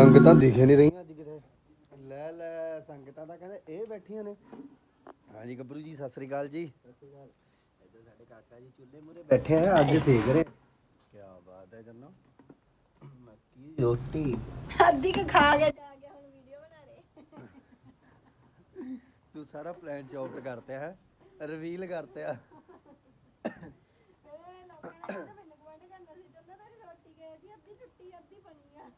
ਸੰਗਤਾਂ ਦਿਖੇ ਨਹੀਂ ਰਹੀਆਂ ਅੱਜ ਕਿਤੇ। ਲੈ ਲੈ ਸੰਗਤਾਂ ਤਾਂ ਕਹਿੰਦੇ ਇਹ ਬੈਠੀਆਂ ਨੇ। ਹਾਂਜੀ ਗੱਭਰੂ ਜੀ ਸਤਿ ਸ੍ਰੀ ਅਕਾਲ ਜੀ। ਇੱਧਰ ਸਾਡੇ ਕਾਕਾ ਜੀ ਚੁੱਲ੍ਹੇ ਮੂਰੇ ਬੈਠੇ ਆ ਅੱਗ ਸੇਕ ਰਹੇ। ਕੀ ਬਾਤ ਹੈ ਜੰਨੋ। ਮੱਕੀ ਰੋਟੀ? ਅੱਧੀ ਕੁ ਖਾ ਕੇ ਜਾ ਕੇ ਹੁਣ ਵੀਡੀਓ ਬਣਾ ਰਹੇ। ਤੂੰ ਸਾਰਾ ਪਲਾਨ ਚੌਪਟ ਕਰਤੇ ਹੈ? ਰਿਵੀਲ ਕਰਤੇ ਆ ਲੋਕਾਂ ਨੇ ਮੈਨੂੰ ਕਮੈਂਟ ਕਰਨਾ ਸੀ ਚੰਦਾ ਤੇਰੀ ਰੋਟੀ ਗਏ ਦੀ ਅੱਧੀ ਟੁੱਟੀ ਅੱਧੀ ਬਣੀ ਆ।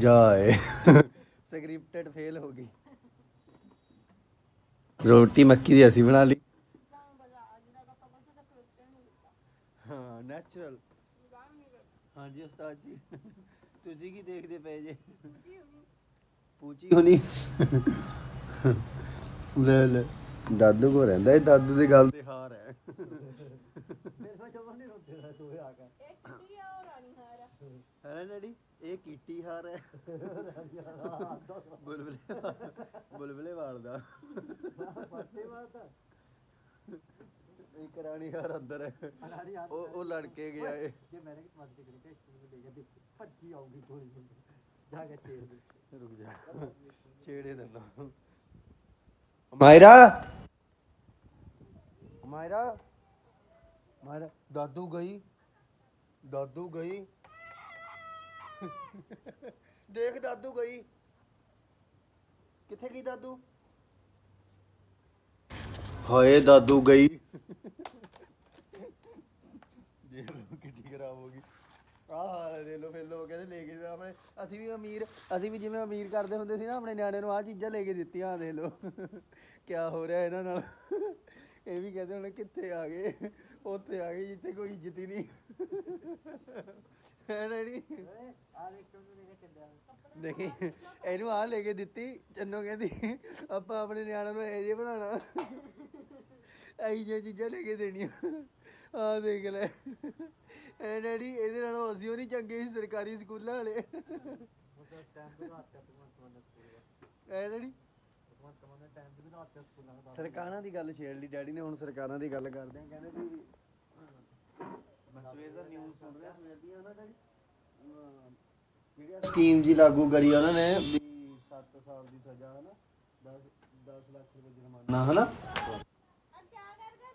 ਜਾਏ। ਸਕ੍ਰਿਪਟਡ ਫੇਲ ਹੋ ਗਈ। ਰੋਟੀ ਮੱਕੀ ਦੀ ਅਸੀਂ ਬਣਾ ਲਈ। ਹਾਂ ਨੈਚੁਰਲ ਹਾਂਜੀ ਉਸਤਾਦ ਜੀ। ਤੁਸੀਂ ਕੀ ਦੇਖਦੇ ਪਏ ਜੇ? ਪੂਚੀ ਹੋਣੀ। ਲੈ ਲੈ। ਦਾਦੂ ਕੋ ਰਹਿੰਦਾ ਇਹ ਦਾਦੂ ਦੀ ਗੱਲ ਤੇ ਹਾਰ ਹੈ। ਮੇਰਾ ਜਮਾ ਨਹੀਂ ਰੋਤੇ ਦਾ ਤੂੰ ਆ ਕੇ। ਇਹ ਹੈ ਡੈਡੀ? ਇਹ ਕੀਟੀ ਹਾਰ ਹੈ। ਬੁਲਬੁਲੇ ਬੁਲਬੁਲੇ ਵਾਲਦਾ ਇੱਕ ਰਾਣੀ ਹਾਰ ਅੰਦਰ ਹੈ। ਉਹ ਉਹ ਲੜਕੇ ਗਿਆ ਏ ਜੇ ਮੇਰੇ ਕਿ ਮੱਦ ਕੇ ਕਰੇ ਸਕੂਲ ਦੇ ਜਾਂਦੇ ਭੱਜੀ ਆਊਗੀ ਥੋੜੀ ਜਿਹੀ ਜਾ ਕੇ ਛੇੜ ਦੇ। ਰੁਕ ਜਾ। ਛੇੜੇ ਦਿੰਦਾ ਮਾਇਰਾ? ਮਾਇਰਾ? ਮਾਇਰਾ ਦਾਦੂ ਗਈ? ਦਾਦੂ ਗਈ? ਦੇਖ ਦਾਦੂ ਗਈ। ਕਿੱਥੇ ਗਈ ਦਾਦੂ? ਹਾਏ ਦਾਦੂ ਗਈ। ਦੇਖ ਲੋ ਕਿੱਡੀ ਖਰਾਬ ਹੋ ਗਈ। ਆਹ ਹਾਲ ਦੇ ਲੋ ਫਿਰ ਲੋਕ ਕਹਿੰਦੇ ਲੈ ਕੇ ਜਾ ਆਪਣੇ। ਅਸੀਂ ਵੀ ਅਮੀਰ ਅਸੀਂ ਵੀ ਜਿਵੇਂ ਅਮੀਰ ਕਰਦੇ ਹੁੰਦੇ ਸੀ ਨਾ ਆਪਣੇ ਨਿਆਣੇ ਨੂੰ ਆਹ ਚੀਜ਼ਾਂ ਲੈ ਕੇ ਦਿੱਤੀਆਂ ਆਹ ਦੇਖ ਲੋ ਕੀ ਹੋ ਰਿਹਾ ਇਹਨਾਂ ਨਾਲ? ਇਹ ਵੀ ਕਹਿੰਦੇ ਹੁਣ ਕਿੱਥੇ ਆ ਗਏ? ਉੱਥੇ ਆ ਗਏ ਜਿੱਥੇ ਕੋਈ ਇੱਜ਼ਤ ਹੀ ਨਹੀਂ। ਹੈ ਡੈਡੀ ਆ ਦੇਖ ਤੂੰ ਮੇਰੇ ਚੱਲਿਆ ਦੇਖੀ ਇਹਨੂੰ ਆ ਲੈ ਕੇ ਦਿੱਤੀ, ਚੰਨੋ ਕਹਿੰਦੀ, ਆਪਾਂ ਆਪਣੇ ਨਿਆਣਿਆਂ ਨੂੰ ਇਹ ਜੇ ਬਣਾਉਣਾ। ਐਈ ਜੇ ਚੀਜ਼ਾਂ ਲੈ ਕੇ ਦੇਣੀਆਂ। ਆ ਦੇਖ ਲੈ। ਐ ਡੈਡੀ ਇਹਦੇ ਨਾਲੋਂ ਅਸੀਂ ਉਹ ਨਹੀਂ ਚੰਗੇ ਸੀ, ਸਰਕਾਰੀ ਸਕੂਲਾਂ ਵਾਲੇ। ਉਹ ਟਾਈਮ ਵੀ ਰਾਤ ਤੱਕ ਮੈਂ ਤੁਹਾਨੂੰ ਐ ਡੈਡੀ ਸਕੂਲਾਂ ਸਰਕਾਰਾਂ ਦੀ ਗੱਲ ਛੇੜ ਲਈ, ਡੈਡੀ ਨੇ ਹੁਣ ਸਰਕਾਰਾਂ ਦੀ ਗੱਲ ਕਰਦੇ ਆ, ਕਹਿੰਦੇ ਵੀ ਮੈਂ ਸਵੇਰ ਦਾ ਨਿਊਜ਼ ਸੁਣ ਰਿਹਾ। ਸਵੇਰ ਦੀਆਂ ਨਾ ਡੈਡੀ ਅਮ, ਜਿਹੜੀ ਸਕੀਮ ਜੀ ਲਾਗੂ ਕਰੀ ਆ ਉਹਨਾਂ ਨੇ ਵੀ 7 ਸਾਲ ਦੀ ਸਜ਼ਾ ਹੈ ਨਾ 10 10 ਲੱਖ ਰੁਪਏ ਜੁਰਮਾਨਾ। ਹੈ ਨਾ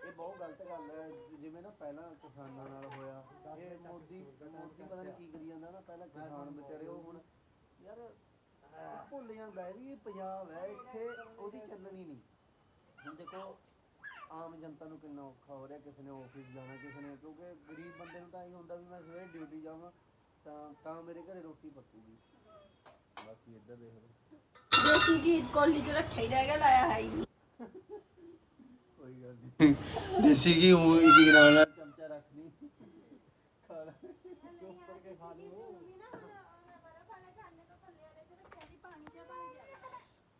ਇਹ ਬਹੁਤ ਗਲਤ ਗੱਲ ਹੈ। ਜਿਵੇਂ ਨਾ ਪਹਿਲਾਂ ਕਿਸਾਨਾਂ ਨਾਲ ਹੋਇਆ ਇਹ ਮੋਦੀ ਮੋਦੀ ਪਤਾ ਨਹੀਂ ਕੀ ਕਰੀ ਜਾਂਦਾ ਨਾ ਪਹਿਲਾਂ ਕਿਸਾਨ ਵਿਚਾਰੇ ਉਹ ਹੁਣ ਯਾਰ ਭੁੱਲ ਜਾਂਦਾ ਹੈ ਵੀ ਇਹ ਪੰਜਾਬ ਹੈ ਇੱਥੇ ਉਹਦੀ ਚੱਲਣੀ ਨਹੀਂ। ਹੁਣ ਦੇਖੋ ਆਮ ਜਨਤਾ ਨੂੰ ਕਿੰਨਾ ਔਖਾ ਹੋ ਰਿਹਾ ਕਿਸੇ ਨੇ ਆਫਿਸ ਜਾਣਾ ਕਿਸੇ ਨੇ ਕਿਉਂਕਿ ਗਰੀਬ ਬੰਦੇ ਨੂੰ ਤਾਂ ਇਹ ਹੁੰਦਾ ਵੀ ਮੈਂ ਸਵੇਰੇ ਡਿਊਟੀ ਜਾਵਾਂ ਤਾਂ ਤਾਂ ਮੇਰੇ ਘਰੇ ਰੋਟੀ ਪੱਕੂਗੀ। ਬਾਕੀ ਇੱਧਰ ਦੇਖ ਲਓ। ਦੇਸੀ ਘੀ ਕੋਲੀ ਚ ਰੱਖਿਆ ਹੀ ਰਹਿ ਗਿਆ ਲਾਇਆ ਹੈ ਹੀ ਨਹੀਂ। ਕੋਈ ਗੱਲ ਨਹੀਂ ਦੇਸੀ ਕੀ ਉਹ ਕੀ ਨਾਲ ਚਮਚਾ ਰੱਖ ਲਈ। ਖਾ ਲੈ। ਉੱਪਰ ਕੇ ਖਾ ਲਈ ਬਰਫ ਵਾਲੇ ਖਾਣੇ ਤੋਂ ਥੱਲੇ ਵਾਲੇ ਚ ਰੱਖਿਆ ਜੀ ਪਾਣੀ ਚ ਭਰ ਗਿਆ।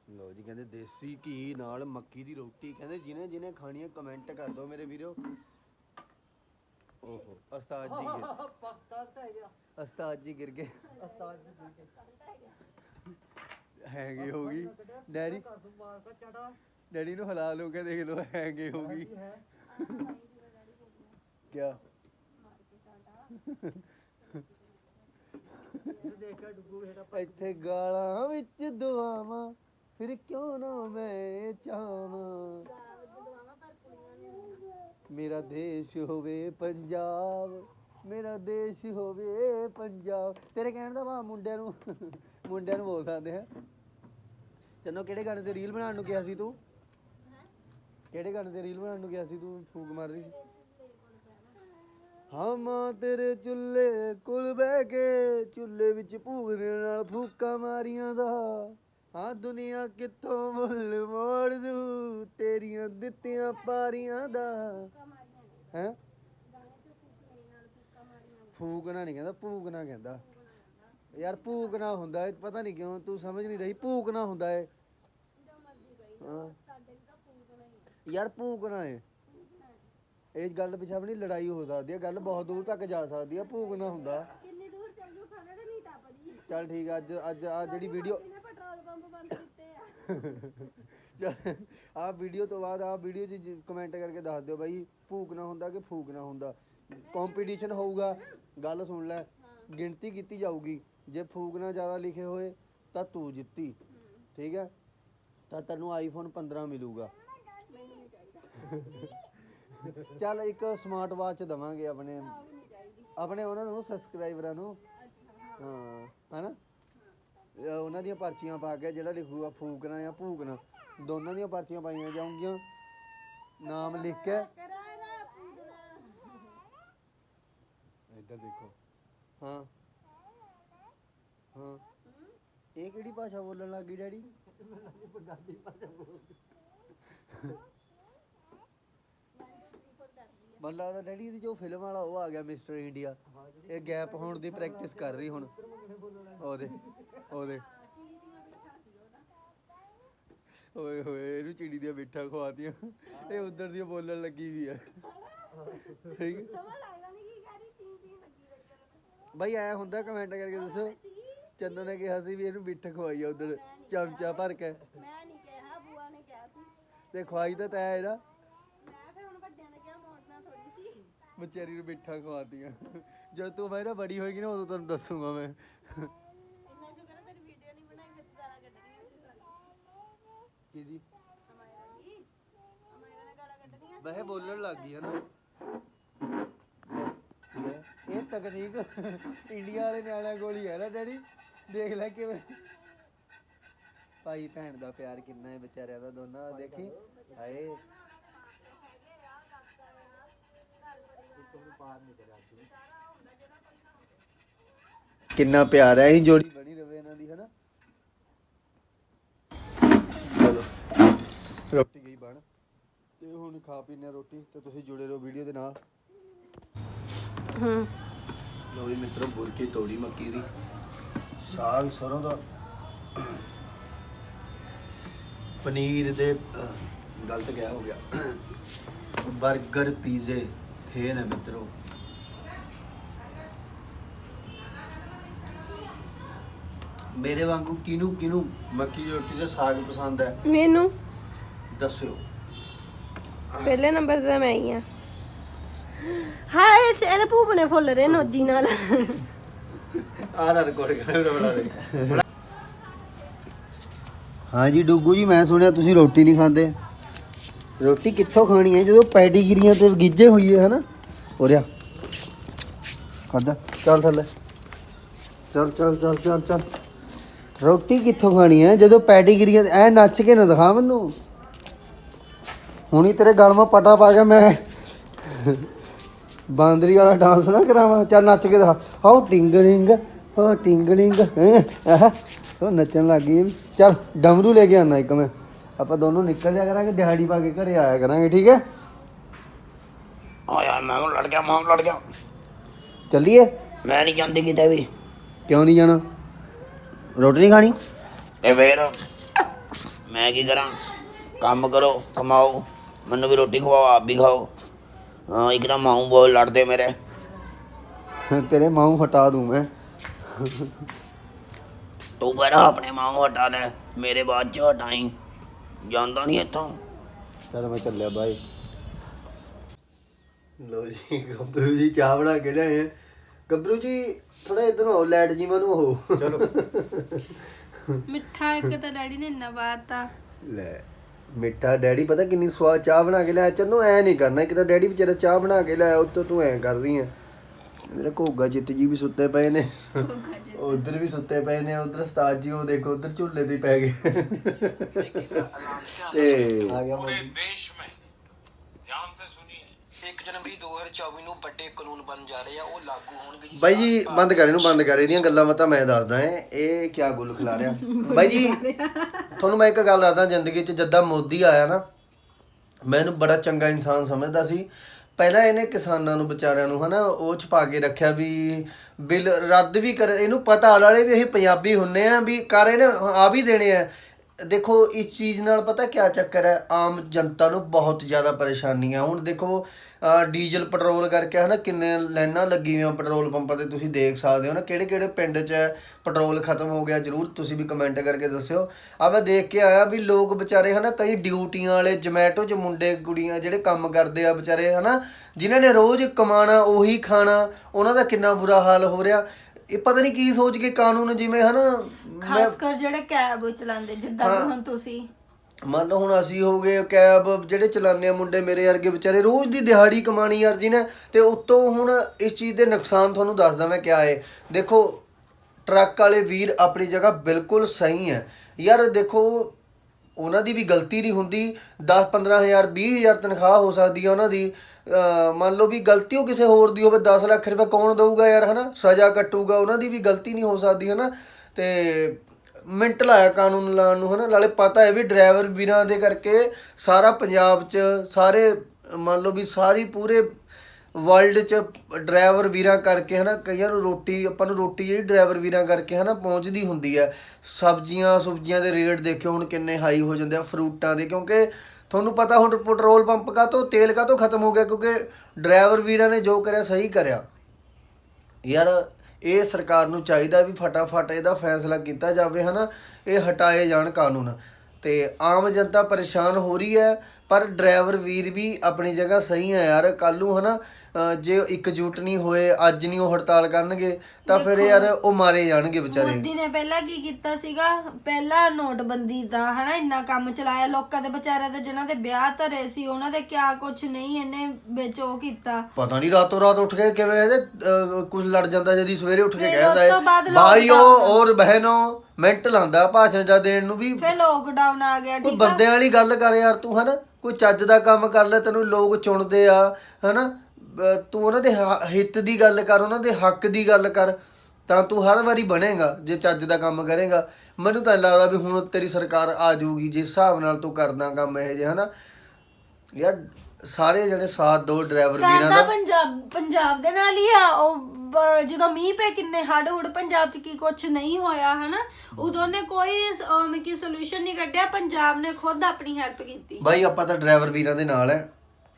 ਲੋ ਜੀ, ਕਹਿੰਦੇ ਦੇਸੀ ਘੀ ਨਾਲ ਮੱਕੀ ਦੀ ਰੋਟੀ। ਕਹਿੰਦੇ ਜਿਹਨੇ ਜਿਹਨੇ ਖਾਣੀ ਹੈ ਕਮੈਂਟ ਕਰ ਦਿਓ ਮੇਰੇ ਵੀਰੋ। ਓਹੋ, ਉਸਤਾਦ ਜੀ ਗਿਰ ਪੱਕਾ ਤਾਂ ਗਿਆ ਉਸਤਾਦ ਜੀ ਗਿਰ ਗਏ। ਉਸਤਾਦ ਜੀ ਠੀਕ ਹੈ ਹੈਗੇ ਹੋ ਗਈ। ਡੈਡੀ? ਕਰ ਦੂੰ ਮਾਰ ਕਾ ਚੜਾ ਡੈਡੀ ਨੂੰ ਹਲਾ ਲੋ ਕੇ ਦੇਖ ਲੋ ਹੈਗੇ ਹੋ ਗਈ। ਕੀ ਇੱਥੇ ਗਾਲਾਂ ਵਿੱਚ ਦੁਆਵਾਂ। ਫਿਰ ਕਿਉਂ ਨਾ ਮੈਂ ਚਾਵਾਂ ਮੇਰਾ ਦੇਸ਼ ਹੋਵੇ ਪੰਜਾਬ, ਮੇਰਾ ਦੇਸ਼ ਹੋਵੇ ਪੰਜਾਬ। ਤੇਰੇ ਕਹਿਣ ਦਾ ਵਾ ਮੁੰਡਿਆਂ ਨੂੰ ਮੁੰਡਿਆਂ ਨੂੰ ਬੋਲ ਸਕਦੇ ਆ। ਚੰਨੋ, ਕਿਹੜੇ ਗਾਣੇ ਤੇ ਰੀਲ ਬਣਾਉਣ ਨੂੰ ਕਿਹਾ ਸੀ ਤੂੰ? ਕਿਹੜੇ ਗਾਣੇ ਤੇ ਰੀਲ ਬਣਾਉਣ ਨੂੰ ਕਿਹਾ ਸੀ ਤੂੰ? ਫੂਕ ਮਾਰਦੀ ਸੀ। ਹਾਂ ਮਾਂ, ਤੇਰੇ ਚੁੱਲ੍ਹੇ ਕੋਲ ਬਹਿ ਕੇ ਚੁੱਲ੍ਹੇ ਵਿੱਚ ਭੂਰੇ ਨਾਲ ਫੂਕਾਂ ਮਾਰੀਆਂ ਦਾ। ਹਾਂ ਦੁਨੀਆ ਕਿੱਥੋਂ ਮੁੱਲ ਮੋੜ ਦੂ? ਤੇਰੀਆਂ ਦਿੱਤੀਆਂ ਪਾਰੀਆਂ ਦਾ। ਹੈ? ਫੂਕਣਾ ਨਹੀਂ ਕਹਿੰਦਾ ਭੂਕਣਾ ਕਹਿੰਦਾ। ਯਾਰ ਭੂਕਣਾ ਹੁੰਦਾ ਹੈ ਪਤਾ ਨਹੀਂ ਕਿਉਂ ਤੂੰ ਸਮਝ ਨਹੀਂ ਰਹੀ ਭੂਕ ਨਾ ਹੁੰਦਾ ਹੈ। ਯਾਰ ਭੂਕ ਨਾ ਹੈ ਇਸ ਗੱਲ ਪਿੱਛੇ ਆਪਣੀ ਲੜਾਈ ਹੋ ਸਕਦੀ ਹੈ ਗੱਲ ਬਹੁਤ ਦੂਰ ਤੱਕ ਜਾ ਸਕਦੀ ਹੈ ਭੂਕਣਾ ਹੁੰਦਾ ਕਿੰਨੀ ਦੂਰ ਚੱਲ ਜੂ ਖਾਣਾ ਤੇ ਨਹੀਂ ਟੱਪਦੀ ਚੱਲ ਠੀਕ ਹੈ ਅੱਜ ਅੱਜ ਆ ਜਿਹੜੀ ਵੀਡੀਓ ਇਹਨੇ ਪੈਟਰੋਲ ਪੰਪ ਬੰਦ ਕੀਤੇ ਆ। ਆ ਵੀਡੀਓ ਤੋਂ ਬਾਅਦ ਆ ਵੀਡੀਓ 'ਚ ਕਮੈਂਟ ਕਰਕੇ ਦੱਸ ਦਿਓ ਬਾਈ ਭੂਕਣਾ ਹੁੰਦਾ ਕਿ ਫੂਕਣਾ ਹੁੰਦਾ? ਕੰਪੀਟੀਸ਼ਨ ਹੋਊਗਾ ਗੱਲ ਸੁਣ ਲੈ ਗਿਣਤੀ ਕੀਤੀ ਜਾਊਗੀ ਜੇ ਫੂਕਣਾ ਜ਼ਿਆਦਾ ਲਿਖੇ ਹੋਏ ਤਾਂ ਤੂੰ ਜਿੱਤੀ ਠੀਕ ਹੈ ਤਾਂ ਤੈਨੂੰ ਆਈਫੋਨ 15 ਮਿਲੂਗਾ। ਮੈਨੂੰ ਨਹੀਂ ਚਾਹੀਦਾ। ਚੱਲ ਇੱਕ ਸਮਾਰਟ ਵਾਚ ਦਵਾਂਗੇ ਆਪਣੇ ਆਹ ਵੀ ਨਹੀਂ ਚਾਹੀਦੀ। ਆਪਣੇ ਉਹਨਾਂ ਨੂੰ ਸਬਸਕ੍ਰਾਈਬਰਾਂ ਨੂੰ। ਹਾਂ, ਹਨਾ? ਅਹ ਉਹਨਾਂ ਦੀਆਂ ਪਰਚੀਆਂ ਪਾ ਕੇ ਜਿਹੜਾ ਲਿਖੂਗਾ ਫੂਕਣਾ ਜਾਂ ਭੂਕਣਾ, ਦੋਨਾਂ ਦੀਆਂ ਪਰਚੀਆਂ ਪਾਈਆਂ ਜਾਊਗੀਆਂ। ਨਾਮ ਲਿਖ ਕੇ। ਕਰਾਰਾ ਪੂਰਾ ਇੱਧਰ ਦੇਖੋ। ਹਾਂ। ਹਾਂ। ਇਹ ਕਿਹੜੀ ਭਾਸ਼ਾ ਬੋਲਣ ਲੱਗ ਗਈ ਡੈਡੀ? ਮੈਨੂੰ ਲੱਗਦਾ ਡੈਡੀ ਇਹਦੀ ਜੋ ਫਿਲਮ ਵਾਲਾ ਉਹ ਆ ਗਿਆ ਮਿਸਟਰ ਇੰਡੀਆ ਇਹ ਗੈਪ ਹੋਣ ਦੀ ਪ੍ਰੈਕਟਿਸ ਕਰ ਰਹੀ ਹੁਣ। ਉਹਦੇ ਉਹਦੇ। ਓਏ ਹੋਏ ਇਹਨੂੰ ਚਿੜੀ ਦੀਆਂ ਮਿੱਠਾ ਖਵਾਤੀਆਂ। ਇਹ ਉਧਰ ਦੀਆਂ ਬੋਲਣ ਲੱਗੀ ਵੀ ਆ। ਠੀਕ ਬਾਈ ਐ ਹੁੰਦਾ ਕਮੈਂਟ ਕਰਕੇ ਦੱਸੋ। ਚੰਨੋ ਨੇ ਕਿਹਾ ਸੀ ਵੀ ਇਹਨੂੰ ਮਿੱਠਾ ਖਵਾਈ ਆ ਉਧਰ। ਚਮਚਾ ਭਰ ਕੇ। ਮੈਂ ਨਹੀਂ ਕਿਹਾ ਬੂਆ ਨੇ ਕਿਹਾ ਸੀ। ਤੇ ਖਵਾਈ ਤਾਂ ਤੈ ਇਹਦਾ ਮੈਂ ਫਿਰ ਹੁਣ ਵੱਡਿਆਂ ਨੇ ਕਿਹਾ ਮੋੜਨਾ ਥੋੜੀ ਸੀ ਵਿਚਾਰੀ ਨੂੰ ਮਿੱਠਾ ਖਵਾਤੀਆਂ। ਜਦ ਤੂੰ ਮੇਰਾ ਬੜੀ ਹੋਏਗੀ ਨਾ ਉਦੋਂ ਤੈਨੂੰ ਦੱਸੂਗਾ ਮੈਂ। ਇੰਨਾ ਸ਼ੁਕਰ ਹੈ ਤੇਰੀ ਵੀਡੀਓ ਨਹੀਂ ਬਣਾਈ ਫਿਰ ਗਾਲਾਂ ਕੱਢਣੀਆਂ ਸੀ ਸਾਰੀ ਕਿਹਦੀ? ਅਮਾਇਰਾ ਦੀ। ਅਮਾਇਰਾ ਨੇ ਗਾਲਾਂ ਕੱਢਣੀਆਂ ਵੈਸੇ ਬੋਲਣ ਲੱਗ ਗਈ ਹੈ ਨਾ। ਇਹ ਤਕਨੀਕ ਇੰਡੀਆ ਵਾਲੇ ਨਿਆਣਿਆਂ ਕੋਲ ਹੀ ਹੈ ਨਾ ਡੈਡੀ। ਦੇਖ ਲੈ ਕਿਵੇਂ। ਭਾਈ ਭੈਣ ਦਾ ਪਿਆਰ ਕਿੰਨਾ ਹੈ ਵਿਚਾਰਿਆਂ ਦਾ ਦੋਨਾਂ ਦਾ। ਦੇਖੀ। ਹਾਏ। ਕਿੰਨਾ ਪਿਆਰ ਹੈ ਇਹ ਜੋੜੀ ਬਣੀ ਰਵੇ ਇਹਨਾਂ ਦੀ, ਹਨਾ? ਚਲੋ। ਰੋਟੀ ਗਈ ਬਣ। ਤੇ ਹੁਣ ਖਾ ਪੀਨੇ ਰੋਟੀ, ਤੇ ਤੁਸੀਂ ਜੁੜੇ ਰਹੋ ਵੀਡੀਓ ਦੇ ਨਾਲ। ਹੂੰ ਲੋ ਵੀ ਮਿੱਤਰੋ, ਬੁਰਕੀ ਤੋੜੀ ਮੱਕੀ ਦੀ। ਸਾਗ ਸਰੋਂ ਦਾ। ਪਨੀਰ ਦੇ ਗਲਤ ਗਿਆ ਹੋ ਗਿਆ। 버ਗਰ ਪੀਜ਼ੇ। ਫੇਲ ਹੈ ਮਿੱਤਰੋ। ਮੇਰੇ ਵਾਂਗੂ ਕਿਨੂੰ ਕਿਨੂੰ ਮੱਕੀ ਦੀ ਰੋਟੀ ਤੇ ਸਾਗ ਪਸੰਦ ਹੈ? ਮੈਨੂੰ। ਦੱਸਿਓ। ਪਹਿਲੇ ਨੰਬਰ ਤੇ ਮੈਂ ਹੀ ਆ ਹਾਏ ਇਹਦੇ ਭੂਪ ਨੇ ਫੁੱਲ ਰਹੇ ਨੋਜੀ ਨਾਲ। ਆ ਨਾ ਰਿਕਾਰਡ ਕਰ ਬਣਾ ਦੇ। ਹਾਂ ਜੀ ਡੁੱਗੂ ਜੀ ਮੈਂ ਸੁਣਿਆ ਤੁਸੀਂ ਰੋਟੀ ਨਹੀਂ ਖਾਂਦੇ। ਰੋਟੀ ਕਿੱਥੋਂ ਖਾਣੀ ਹੈ? ਜਦੋਂ ਪੈਡੀਗਰੀਆਂ ਤੇ ਗਿੱਜੇ ਹੋਈਏ ਹਨਾ? ਉਰਿਆ ਕਰਦਾ ਚੱਲ ਥੱਲੇ। ਚੱਲ ਚੱਲ ਚੱਲ ਚੱਲ ਚੱਲ। ਰੋਟੀ ਕਿੱਥੋਂ ਖਾਣੀ ਹੈ? ਜਦੋਂ ਪੈਡੀਗਰੀਆਂ ਤੇ ਐ ਨੱਚ ਕੇ ਨਾ ਦਿਖਾ ਮੈਨੂੰ। ਹੁਣੀ ਤੇਰੇ ਗਲ 'ਮਾ ਪਟਾ ਪਾ ਗਿਆ, ਮੈਂ। ਬਾਂਦਰੀ ਵਾਲਾ ਡਾਂਸ ਨਾ ਕਰਾਵਾਂ। ਚੱਲ ਨੱਚ ਕੇ ਦਿਖਾ। ਹਾਉ ਟਿੰਗਲਿੰਗ ਹੋ? ਟਿੰਗਲਿੰਗ ਉਹ ਨੱਚਣ ਲੱਗ ਗਈ। ਚੱਲ, ਡਮਰੂ ਲੈ ਕੇ ਆਣਾ ਇੱਕ ਮੈਂ। ਆਪਾਂ ਦੋਨੋਂ ਨਿਕਲ ਜਾ ਕਰਾਂਗੇ ਦਿਹਾੜੀ ਪਾ ਕੇ ਘਰੇ ਆਇਆ ਕਰਾਂਗੇ ਠੀਕ ਹੈ? ਆ ਯਾਰ ਮੈਂ ਲੜ ਗਿਆ ਮਾਂ ਲੜ ਗਿਆ। ਚੱਲੀਏ? ਮੈਂ ਨਹੀਂ ਜਾਂਦੀ ਕਿਤੇ ਵੀ। ਕਿਉਂ ਨਹੀਂ ਜਾਣਾ? ਰੋਟੀ ਨਹੀਂ ਖਾਣੀ? ਤੇ ਫੇਰ ਮੈਂ ਕੀ ਕਰਾਂ? ਕੰਮ ਕਰੋ ਕਮਾਓ ਮੈਨੂੰ ਵੀ ਰੋਟੀ ਖਵਾਓ ਆਪ ਵੀ ਖਾਓ। ਹਾਂ ਇੱਕ ਤਾਂ ਮਾਂ ਬਹੁਤ ਲੜਦੇ ਮੇਰੇ। ਤੇਰੇ ਮਾਂ ਨੂੰ ਹਟਾ ਦੂੰ ਮੈਂ। ਤੂੰ ਪਹਿਲਾਂ ਆਪਣੇ ਮਾਂ ਨੂੰ ਹਟਾ ਲੈ ਮੇਰੇ ਬਾਅਦ ਚ ਹਟਾਈ। ਜਾਂਦਾ ਨਹੀਂ ਇੱਥੋਂ। ਚਲ ਮੈਂ ਚੱਲਿਆ ਬਾਈ। ਲੋ ਜੀ ਗੱਭਰੂ ਜੀ ਚਾਹ ਬਣਾ ਕੇ ਲਿਆਏ ਆ। ਗੱਭਰੂ ਜੀ ਥੋੜਾ ਇਧਰ ਆਓ ਲੈਟ ਜੀ ਮੈਨੂੰ ਉਹ। ਚਲੋ। ਮਿੱਠਾ ਇੱਕ ਤਾਂ ਡੈਡੀ ਨੇ ਇੰਨਾ ਪਾਤਾ ਲੈ ਮਿੱਠਾ ਡੈਡੀ ਪਤਾ ਕਿੰਨੀ ਸਵਾਦ ਚਾਹ ਬਣਾ ਕੇ ਲਿਆਇਆ। ਚੰਨੋ ਐ ਨਹੀਂ ਕਰਨਾ ਇੱਕ ਤਾਂ ਡੈਡੀ ਵਿਚਾਰਾ ਚਾਹ ਬਣਾ ਕੇ ਲਿਆਇਆ ਉੱਤੋਂ ਤੂੰ ਐ ਕਰ ਰਹੀ ਐ ਮੇਰੇ ਘੋਗਾ ਜਿੱਤ ਜੀ ਵੀ ਸੁੱਤੇ ਪਏ ਨੇ। ਉਧਰ ਵੀ ਸੁੱਤੇ ਪਏ ਨੇ ਉਧਰ ਉਸਤਾਦ ਜੀ ਉਹ ਦੇਖੋ ਉਧਰ ਝੂਲੇ ਤੇ ਪੈ ਗਏ। ਤੇ ਆ ਗਿਆ ਪੂਰੇ ਦੇਸ਼ ਮੈਂ ਧਿਆਨ ਸੇ ਸੁਣੀਏ। 1 ਜਨਵਰੀ 2024 ਨੂੰ ਵੱਡੇ ਕਾਨੂੰਨ ਬਣ ਜਾ ਰਹੇ ਆ ਉਹ ਲਾਗੂ ਹੋਣਗੇ ਜੀ ਬਾਈ ਜੀ ਬੰਦ ਕਰ ਇਹਨੂੰ ਬੰਦ ਕਰ ਇਹਦੀਆਂ ਗੱਲਾਂ ਮਤਾਂ ਮੈਂ ਦੱਸਦਾ ਐ ਇਹ ਕੀ ਗੁੱਲ ਖਿਲਾ ਰਿਹਾ। ਬਾਈ ਜੀ ਤੁਹਾਨੂੰ ਮੈਂ ਇੱਕ ਗੱਲ ਦੱਸਦਾ ਜ਼ਿੰਦਗੀ 'ਚ ਜਦਾਂ ਮੋਦੀ ਆਇਆ ਨਾ ਮੈਨੂੰ ਬੜਾ ਚੰਗਾ ਇਨਸਾਨ ਸਮਝਦਾ ਸੀ। ਪਹਿਲਾਂ ਇਹਨੇ ਕਿਸਾਨਾਂ ਨੂੰ, ਵਿਚਾਰਿਆਂ ਨੂੰ ਹਨਾ, ਉਹ ਚ ਪਾ ਕੇ ਰੱਖਿਆ ਵੀ ਬਿੱਲ ਰੱਦ ਵੀ ਕਰ, ਇਹਨੂੰ ਪਤਾ ਵਾਲੇ ਵੀ ਇਹ ਪੰਜਾਬੀ ਹੁੰਨੇ ਆ, ਵੀ ਕਰ ਇਹਨੇ ਆ ਵੀ ਦੇਣੇ ਆ। ਦੇਖੋ, ਇਸ ਚੀਜ਼ ਨਾਲ ਪਤਾ ਕਿਆ ਚੱਕਰ ਹੈ? ਆਮ ਜਨਤਾ ਨੂੰ ਬਹੁਤ ਜ਼ਿਆਦਾ ਪਰੇਸ਼ਾਨੀਆਂ। ਹੁਣ ਦੇਖੋ ਡੀਜ਼ਲ ਪੈਟਰੋਲ ਕਰਕੇ ਹਨਾ ਕਿੰਨੇ ਲਾਈਨਾਂ ਲੱਗੀਆਂ ਪੈਟਰੋਲ ਪੰਪਾਂ ਤੇ ਤੁਸੀਂ ਦੇਖ ਸਕਦੇ ਹੋ ਨਾ ਕਿਹੜੇ ਕਿਹੜੇ ਪਿੰਡ 'ਚ ਪੈਟਰੋਲ ਖਤਮ ਹੋ ਗਿਆ ਜਰੂਰ ਤੁਸੀਂ ਵੀ ਕਮੈਂਟ ਕਰਕੇ ਦੱਸਿਓ। ਆ ਮੈਂ ਦੇਖ ਕੇ ਆਇਆ ਵੀ ਲੋਕ ਵਿਚਾਰੇ ਹਨਾ ਕਈ ਡਿਊਟੀਆਂ ਵਾਲੇ ਜਮੈਟੋ 'ਚ ਮੁੰਡੇ ਕੁੜੀਆਂ ਜਿਹੜੇ ਕੰਮ ਕਰਦੇ ਆ ਵਿਚਾਰੇ ਹਨਾ ਜਿਨ੍ਹਾਂ ਨੇ ਰੋਜ਼ ਕਮਾਣਾ ਉਹੀ ਖਾਣਾ ਉਹਨਾਂ ਦਾ ਕਿੰਨਾ ਬੁਰਾ ਹਾਲ ਹੋ ਰਿਹਾ। ਇਹ ਪਤਾ ਨਹੀਂ ਕੀ ਸੋਚ ਕੇ ਕਾਨੂੰਨ ਜਿਵੇਂ ਹਨਾ ਖਾਸ ਕਰ ਜਿਹੜੇ ਕੈਬ ਚਲਾਉਂਦੇ ਜਿੱਦਾਂ ਹੁਣ ਤੁਸੀਂ ਮੰਨ ਲਓ ਹੁਣ ਅਸੀਂ ਹੋ ਗਏ ਕੈਬ, ਜਿਹੜੇ ਚਲਾਉਂਦੇ ਆ ਮੁੰਡੇ ਮੇਰੇ ਵਰਗੇ ਵਿਚਾਰੇ, ਰੋਜ਼ ਦੀ ਦਿਹਾੜੀ ਕਮਾਣੀ ਯਾਰ ਜੀ ਨੇ, ਤੇ ਉੱਤੋਂ ਹੁਣ ਇਸ ਚੀਜ਼ ਦੇ ਨੁਕਸਾਨ ਤੁਹਾਨੂੰ ਦੱਸਦਾ ਮੈਂ ਕਿਆ ਏ। ਦੇਖੋ, ਟਰੱਕ ਵਾਲੇ ਵੀਰ ਆਪਣੀ ਜਗ੍ਹਾ ਬਿਲਕੁਲ ਸਹੀ ਹੈ। ਯਾਰ ਦੇਖੋ, ਉਹਨਾਂ ਦੀ ਵੀ ਗਲਤੀ ਨਹੀਂ ਹੁੰਦੀ। 10 15000 20000 ਤਨਖਾਹ ਹੋ ਸਕਦੀ ਹੈ ਉਹਨਾਂ ਦੀ। ਮੰਨ ਲਓ ਵੀ ਗਲਤੀ ਉਹ ਕਿਸੇ ਹੋਰ ਦੀ ਹੋਵੇ 10 ਲੱਖ ਰੁਪਏ ਕੌਣ ਦੇਊਗਾ ਯਾਰ, ਹਨਾ? ਸਜ਼ਾ ਕੱਟੂਗਾ, ਉਹਨਾਂ ਦੀ ਵੀ ਗਲਤੀ ਨਹੀਂ ਹੋ ਸਕਦੀ, ਹਨਾ? ਤੇ ਮਿੰਟ ਲਾਇਆ ਕਾਨੂੰਨ ਲਾਉਣ ਨੂੰ, ਹਨਾ? ਨਾਲੇ ਪਤਾ ਹੈ ਵੀ ਡਰਾਈਵਰ ਵੀਰਾਂ ਦੇ ਕਰਕੇ ਸਾਰਾ ਪੰਜਾਬ 'ਚ ਸਾਰੇ, ਮੰਨ ਲਓ ਵੀ ਸਾਰੀ ਪੂਰੇ ਵਰਲਡ 'ਚ ਡਰਾਈਵਰ ਵੀਰਾਂ ਕਰਕੇ, ਹਨਾ? ਕਈਆਂ ਨੂੰ ਰੋਟੀ, ਆਪਾਂ ਨੂੰ ਰੋਟੀ ਜਿਹੜੀ ਡਰਾਈਵਰ ਵੀਰਾਂ ਕਰਕੇ, ਹਨਾ, ਪਹੁੰਚਦੀ ਹੁੰਦੀ ਹੈ। ਸਬਜ਼ੀਆਂ, ਸੁਬਜ਼ੀਆਂ ਦੇ ਰੇਟ ਦੇਖਿਓ ਹੁਣ ਕਿੰਨੇ ਹਾਈ ਹੋ ਜਾਂਦੇ ਆ ਫਰੂਟਾਂ ਦੇ, ਕਿਉਂਕਿ ਤੁਹਾਨੂੰ ਪਤਾ ਹੁਣ ਪੈਟਰੋਲ ਪੰਪ ਕਾ ਤੋਂ ਤੇਲ ਕਾ ਤੋਂ ਖਤਮ ਹੋ ਗਿਆ, ਕਿਉਂਕਿ ਡਰਾਈਵਰ ਵੀਰਾਂ ਨੇ ਜੋ ਕਰਿਆ, ਸਹੀ ਕਰਿਆ। ਯਾਰ ਇਹ ਸਰਕਾਰ ਨੂੰ ਚਾਹੀਦਾ ਵੀ ਫਟਾਫਟ ਇਹਦਾ ਫੈਸਲਾ ਕੀਤਾ ਜਾਵੇ, ਹਨਾ? ਇਹ ਹਟਾਏ ਜਾਣ ਕਾਨੂੰਨ। ਤੇ ਆਮ ਜਨਤਾ ਪਰੇਸ਼ਾਨ ਹੋ ਰਹੀ ਹੈ, ਪਰ ਡਰਾਈਵਰ ਵੀਰ ਵੀ ਆਪਣੀ ਜਗ੍ਹਾ ਸਹੀ ਹੈ ਯਾਰ। ਕੱਲ ਨੂੰ, ਹਨਾ? ਅਹ ਜੇ ਇਕਜੁੱਟ ਨਹੀਂ ਹੋਏ ਅੱਜ ਨਹੀਂ ਉਹ ਹੜਤਾਲ ਕਰਨਗੇ ਤਾਂ ਫਿਰ ਯਾਰ ਉਹ ਮਾਰੇ ਜਾਣਗੇ ਵਿਚਾਰੇ। ਮੋਦੀ ਨੇ ਪਹਿਲਾਂ ਕੀ ਕੀਤਾ ਸੀਗਾ? ਪਹਿਲਾਂ ਨੋਟਬੰਦੀ ਦਾ ਹਨਾ ਇੰਨਾ ਕੰਮ ਚਲਾਇਆ ਲੋਕਾਂ ਦੇ ਵਿਚਾਰਿਆਂ ਦੇ ਜਿਨ੍ਹਾਂ ਦੇ ਵਿਆਹ ਧਰੇ ਸੀ ਉਹਨਾਂ ਦੇ ਕਿਆ ਕੁਝ ਨਹੀਂ ਇਹਨੇ ਵਿੱਚ ਉਹ ਕੀਤਾ। ਪਤਾ ਨਹੀਂ ਰਾਤੋਂ ਰਾਤ ਉੱਠ ਕੇ ਕਿਵੇਂ ਇਹਦੇ ਕੁਝ ਲੜ ਜਾਂਦਾ ਜਦੀ ਸਵੇਰੇ ਉੱਠ ਕੇ ਫਿਰ ਕਹਿੰਦਾ ਉਸ ਤੋਂ ਬਾਅਦ ਹੈ ਲੋਕ ਭਾਈਓ ਔਰ ਬਹਿਨੋ ਮਿੰਟ ਲਾਉਂਦਾ ਭਾਸ਼ਣ ਜਾ ਦੇਣ ਨੂੰ ਵੀ। ਫਿਰ ਲੋਕਡਾਊਨ ਆ ਗਿਆ ਕੋਈ ਠੀਕ ਆ। ਬੰਦਿਆਂ ਵਾਲੀ ਗੱਲ ਕਰ ਯਾਰ ਤੂੰ ਹਨਾ? ਕੋਈ ਚੱਜ ਦਾ ਕੰਮ ਕਰ ਲੈ ਤੈਨੂੰ ਲੋਕ ਚੁਣਦੇ ਆ ਹਨਾ? ਤੂੰ ਉਹਨਾਂ ਦੇ ਹਿੱਤ ਦੀ ਗੱਲ ਕਰ ਉਹਨਾਂ ਦੇ ਹੱਕ ਦੀ ਗੱਲ ਕਰ ਤਾਂ ਤੂੰ ਹਰ ਵਾਰੀ ਬਣੇਗਾ ਜੇ ਚੱਜ ਦਾ ਕੰਮ ਕਰੇਗਾ। ਮੈਨੂੰ ਤਾਂ ਲੱਗਦਾ ਵੀ ਹੁਣ ਤੇਰੀ ਸਰਕਾਰ ਆ ਜਾਊਗੀ ਜਿਸ ਹਿਸਾਬ ਨਾਲ ਤੂੰ ਕਰਦਾ ਕੰਮ ਇਹ ਜਿਹਾ ਹਨਾ? ਯਾਰ ਸਾਰੇ ਜਣੇ ਸਾਥ ਦੋ ਡਰਾਈਵਰ ਵੀਰਾਂ ਦਾ। ਪੰਜਾਬ ਪੰਜਾਬ ਦੇ ਨਾਲ ਹੀ ਆ ਉਹ ਜਦੋਂ ਮੀਂਹ ਪੇ ਕਿੰਨੇ ਹੜ ਹੁੜ ਪੰਜਾਬ 'ਚ ਕੀ ਕੁਝ ਨਹੀਂ ਹੋਇਆ ਹਨਾ? ਉਦੋਂ ਨੇ ਕੋਈ ਅਮ, ਕੀ ਸੋਲੂਸ਼ਨ ਨਹੀਂ ਕੱਢਿਆ ਪੰਜਾਬ ਨੇ ਖੁਦ ਆਪਣੀ ਹੈਲਪ ਕੀਤੀ। ਬਾਈ ਆਪਾਂ ਤਾਂ ਡਰਾਈਵਰ ਵੀਰਾਂ ਦੇ ਨਾਲ ਹੈ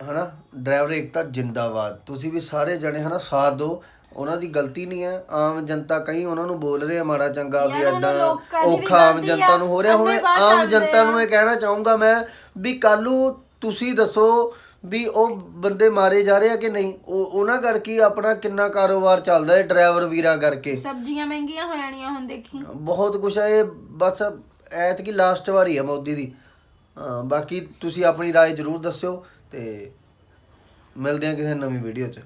ਹਨਾ ਡਰਾਈਵਰ ਏਕਤਾ ਜਿੰਦਾਬਾਦ। ਤੁਸੀਂ ਵੀ ਸਾਰੇ ਜਣੇ ਹਨਾ ਸਾਥ ਦੋ ਉਹਨਾਂ ਦੀ ਗਲਤੀ ਨਹੀਂ ਹੈ। ਆਮ ਜਨਤਾ ਕਈ ਉਹਨਾਂ ਨੂੰ ਬੋਲ ਰਹੇ ਆ ਮਾੜਾ ਚੰਗਾ ਵੀ ਯਾਰ ਐਦਾਂ ਔਖਾ ਆਮ ਜਨਤਾ ਨੂੰ ਹੋ ਰਿਹਾ ਹੋਵੇ। ਆਮ ਜਨਤਾ ਨੂੰ ਇਹ ਕਹਿਣਾ ਚਾਹੂੰਗਾ ਮੈਂ ਵੀ ਕੱਲੂ ਤੁਸੀਂ ਦੱਸੋ ਵੀ ਉਹ ਬੰਦੇ ਮਾਰੇ ਜਾ ਰਹੇ ਆ ਕਿ ਨਹੀਂ? ਉਹ ਉਹਨਾਂ ਕਰਕੇ ਆਪਣਾ ਕਿੰਨਾ ਕਾਰੋਬਾਰ ਚੱਲਦਾ ਹੈ ਡਰਾਈਵਰ ਵੀਰਾਂ ਕਰਕੇ। ਸਬਜ਼ੀਆਂ ਮਹਿੰਗੀਆਂ ਹੋ ਜਾਣੀਆਂ ਹੁਣ ਦੇਖੀ। ਬਹੁਤ ਕੁਛ ਹੈ ਇਹ ਬਸ ਐਤ ਕੀ ਲਾਸਟ ਵਾਰੀ ਹੈ ਮੋਦੀ ਦੀ। ਬਾਕੀ ਤੁਸੀਂ ਆਪਣੀ ਰਾਏ ਜ਼ਰੂਰ ਦੱਸਿਓ। ਤੇ ਮਿਲਦੇ ਹਾਂ ਕਿਸੇ ਨਵੀਂ ਵੀਡੀਓ 'ਚ।